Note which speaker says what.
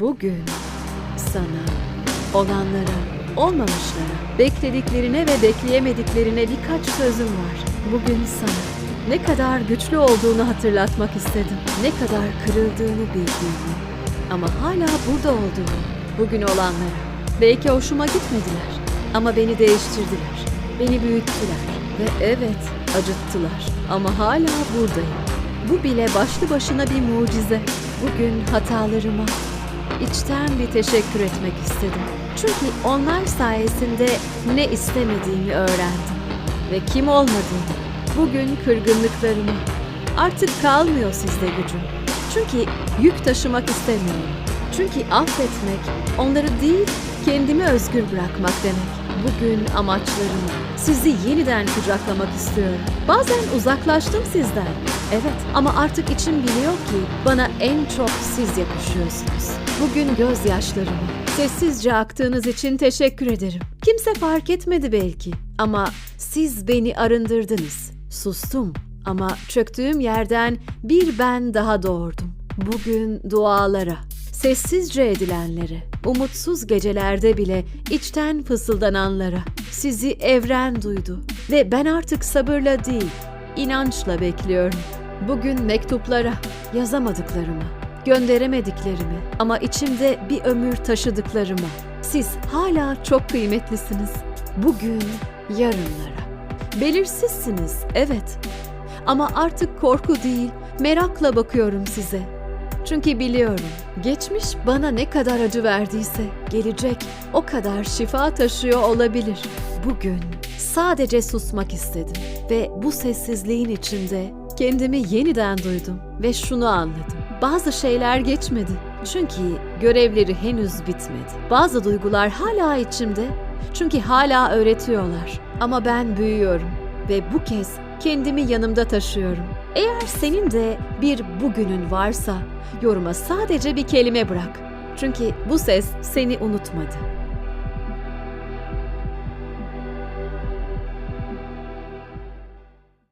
Speaker 1: Bugün sana, olanlara, olmamışlara, beklediklerine ve bekleyemediklerine birkaç sözüm var. Bugün sana ne kadar güçlü olduğunu hatırlatmak istedim. Ne kadar kırıldığını bildiğini. Ama hala burada olduğunu. Bugün olanlara. Belki hoşuma gitmediler. Ama beni değiştirdiler. Beni büyüttüler. Ve evet acıttılar. Ama hala buradayım. Bu bile başlı başına bir mucize. Bugün hatalarıma içten bir teşekkür etmek istedim. Çünkü onlar sayesinde ne istemediğimi öğrendim ve kim olmadığımı. Bugün kırgınlıklarımı. Artık kalmıyor sizde gücüm. Çünkü yük taşımak istemiyorum. Çünkü affetmek onları değil kendimi özgür bırakmak demek. Bugün amaçlarım sizi yeniden kucaklamak istiyorum. Bazen uzaklaştım sizden. Evet ama artık içim biliyor ki bana en çok siz yakışıyorsunuz. Bugün gözyaşlarımı sessizce aktığınız için teşekkür ederim. Kimse fark etmedi belki ama siz beni arındırdınız. Sustum ama çöktüğüm yerden bir ben daha doğurdum. Bugün dualara, sessizce edilenlere, umutsuz gecelerde bile içten fısıldananlara sizi evren duydu ve ben artık sabırla değil, inançla bekliyorum. Bugün mektuplara yazamadıklarımı, gönderemediklerimi ama içimde bir ömür taşıdıklarımı. Siz hala çok kıymetlisiniz. Bugün yarınlara. Belirsizsiniz, evet. Ama artık korku değil, merakla bakıyorum size. Çünkü biliyorum, geçmiş bana ne kadar acı verdiyse, gelecek o kadar şifa taşıyor olabilir. Bugün sadece susmak istedim ve bu sessizliğin içinde kendimi yeniden duydum ve şunu anladım. Bazı şeyler geçmedi. Çünkü görevleri henüz bitmedi. Bazı duygular hala içimde. Çünkü hala öğretiyorlar. Ama ben büyüyorum ve bu kez kendimi yanımda taşıyorum. Eğer senin de bir bugünün varsa yoruma sadece bir kelime bırak. Çünkü bu ses seni unutmadı.